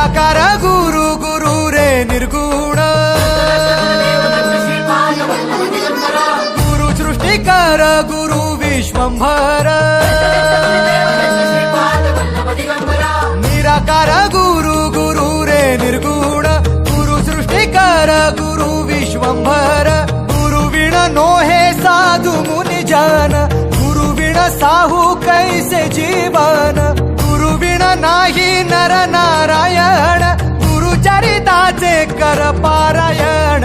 निराकार गुरु गुरु रे निर्गुण गुरु सृष्टिकार गुरु विश्वंभर नाही नर नारायण कर पारायण.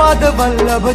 भव श्रीपाद वल्लभ